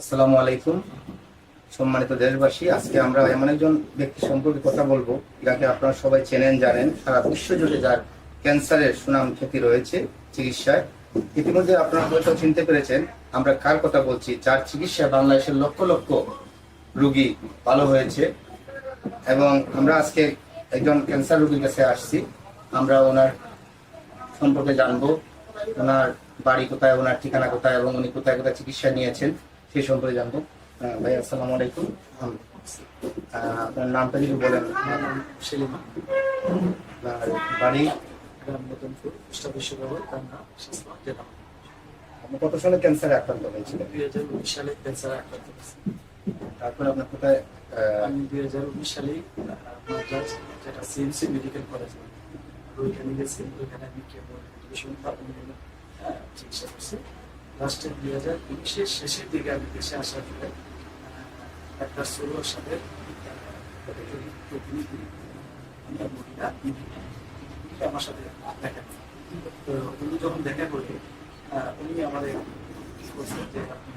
আসসালামু আলাইকুম। সম্মানিত দেশবাসী, আজকে আমরা এমন একজন ব্যক্তি সম্পর্কে কথা বলব, যাকে আপনারা সবাই চেনেন, জানেন। সারা বিশ্ব জুড়ে যার ক্যান্সারের সুনাম খ্যাতি রয়েছে চিকিৎসায়। ইতিমধ্যে আপনারা হয়তো চিনতে পেরেছেন, আমরা কার কথা বলছি? যার চিকিৎসায় বাংলাদেশের লক্ষ লক্ষ রোগী ভালো হয়েছে। এবং আমরা আজকে একজন ক্যান্সার রুগীর কাছে আসছি। আমরা ওনার সম্পর্কে জানব, ওনার বাড়ি কোথায়, ওনার ঠিকানা কোথায়, এবং উনি কোথায় কোথায় চিকিৎসা নিয়েছেন। সেই সম্পর্কে জানব। ভাই আসসালামু আলাইকুম। আপনার নামটা যদি বলেন। সেলিমা। আপনার বাড়ি? গ্রাম নতুনপুর পোস্ট তার নাম জেলা আপনি কত সালে ক্যান্সারে আক্রান্ত হয়েছিলেন? দুই হাজার উনিশ সালে ক্যান্সার আক্রান্ত হয়েছি তারপরে আপনার কোথায় আমি দুই হাজার উনিশ সালে মাদ্রাজ যেটা সিএমসি মেডিকেল কলেজ ওইখানে গেছি ওইখানে আমি রেডিয়েশন প্রাথমিক চিকিৎসা করছি। লাস্টে দুই হাজার উনিশের শেষের দিকে আমি দেশে আসার পরে একটা ষোলোর সাথে মহিলা আমার সাথে দেখা তো উনি যখন দেখা করে উনি আমাদের যে আপনি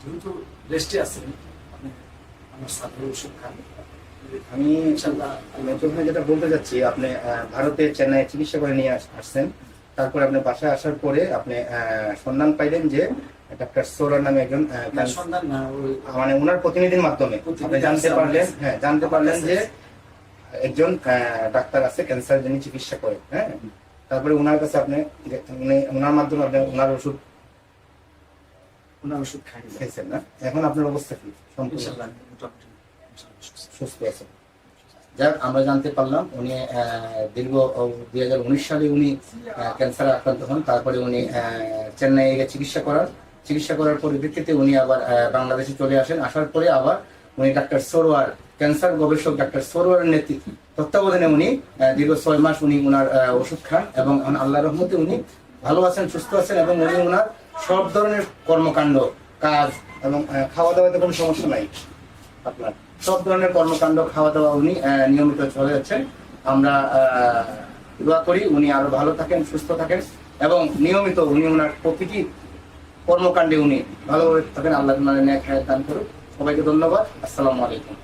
যেহেতু রেস্টে আছেন আমার সাথে ওষুধ খান। আমি ইনশাল্লাহ যেটা বলতে চাচ্ছি, আপনি ভারতে চেন্নাই চিকিৎসা করে নিয়ে আসছেন। তারপরে আপনি বাসায় আসার পরে আপনি সন্ধান পাইলেন যে ডাক্তার সোরার নামে একজন মানে ওনার প্রতিনিধির মাধ্যমে। আপনি জানতে পারলেন হ্যাঁ জানতে পারলেন যে একজন ডাক্তার আছে ক্যান্সার যিনি চিকিৎসা করেন হ্যাঁ। তারপরে ওনার কাছে আপনি উনি ওনার মাধ্যমে আপনি ওনার ওষুধ ওনার ওষুধ খাই খেয়েছেন না? এখন আপনার অবস্থা কি? সম্পূর্ণ সুস্থ। সুস্থ আছেন যাক, আমরা জানতে পারলাম উনি দীর্ঘ দুই হাজার উনিশ সালে উনি ক্যান্সারে আক্রান্ত হন, তারপরে উনি চেন্নাইয়ে চিকিৎসা করার চিকিৎসা করার পরিপ্রেক্ষিতে উনি আবার বাংলাদেশে চলে আসেন। আসার পরে আবার উনি ডাক্তার সরোয়ার ক্যান্সার গবেষক ডাক্তার সরোয়ারের নেতৃত্ব তত্ত্বাবধানে উনি দীর্ঘ ছয় মাস উনি ওনার ওষুধ খান এবং আল্লাহ রহমতে উনি ভালো আছেন, সুস্থ আছেন এবং উনি ওনার সব ধরনের কর্মকাণ্ড, কাজ এবং খাওয়া দাওয়াতে কোনো সমস্যা নাই আপনার। সব ধরনের কর্মকাণ্ড খাওয়া দাওয়া উনি নিয়মিত চলে যাচ্ছেন। আমরা দোয়া করি উনি আরও ভালো থাকেন, সুস্থ থাকেন এবং নিয়মিত উনি ওনার প্রতিটি কর্মকাণ্ডে উনি ভালোভাবে থাকেন। আল্লাহ দান করুন সবাইকে ধন্যবাদ। আসসালামু আলাইকুম।